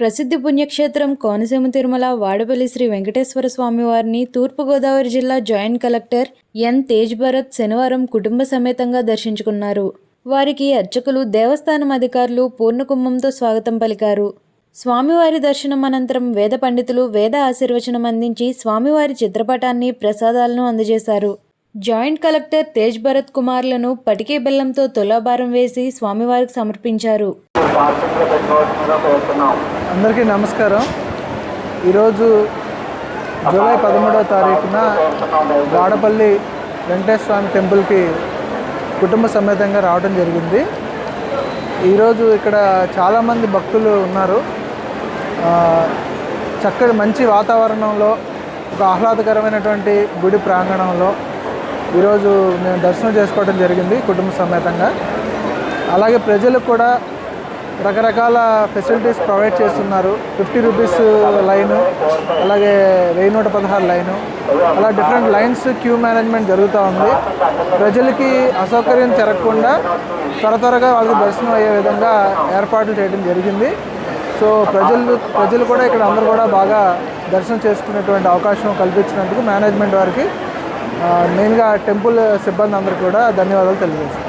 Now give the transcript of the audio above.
ప్రసిద్ధి పుణ్యక్షేత్రం కోనసీమ తిరుమల వాడపల్లి శ్రీ వెంకటేశ్వర స్వామి వారిని తూర్పుగోదావరి జిల్లా joint collector N. Tej Bharat శనివారం కుటుంబ సమేతంగా దర్శించుకున్నారు. వారికి అర్చకులు దేవస్థానం అధికారులు పూర్ణకుంభంతో స్వాగతం పలికారు. స్వామివారి దర్శనం అనంతరం వేద పండితులు వేద ఆశీర్వచనం అందించి స్వామివారి చిత్రపటాన్ని ప్రసాదాలను అందజేశారు. జాయింట్ కలెక్టర్ తేజ్ భరత్ కుమార్లను పటికే బెల్లంతో తులాభారం వేసి స్వామివారికి సమర్పించారు. అందరికీ నమస్కారం. ఈరోజు జూలై పదమూడవ తారీఖున వాడపల్లి వెంకటేశ్వర స్వామి టెంపుల్కి కుటుంబ సమేతంగా రావడం జరిగింది. ఈరోజు ఇక్కడ చాలామంది భక్తులు ఉన్నారు. చక్కటి మంచి వాతావరణంలో ఒక ఆహ్లాదకరమైనటువంటి గుడి ప్రాంగణంలో ఈరోజు నేను దర్శనం చేసుకోవడం జరిగింది కుటుంబ సమేతంగా. అలాగే ప్రజలకు కూడా రకరకాల ఫెసిలిటీస్ ప్రొవైడ్ చేస్తున్నారు. ఫిఫ్టీ రూపీస్ లైను అలాగే వెయ్యి నూట పదహారు లైను అలా డిఫరెంట్ లైన్స్ క్యూ మేనేజ్మెంట్ జరుగుతూ ఉంది. ప్రజలకి అసౌకర్యం జరగకుండా త్వర త్వరగా వాళ్ళకి దర్శనం అయ్యే విధంగా ఏర్పాట్లు చేయడం జరిగింది. సో ప్రజలు ప్రజలు కూడా ఇక్కడ అందరూ కూడా బాగా దర్శనం చేసుకునేటువంటి అవకాశం కల్పించినందుకు మేనేజ్మెంట్ వారికి మెయిన్గా టెంపుల్ సిబ్బంది అందరికీ కూడా ధన్యవాదాలు తెలియజేస్తాను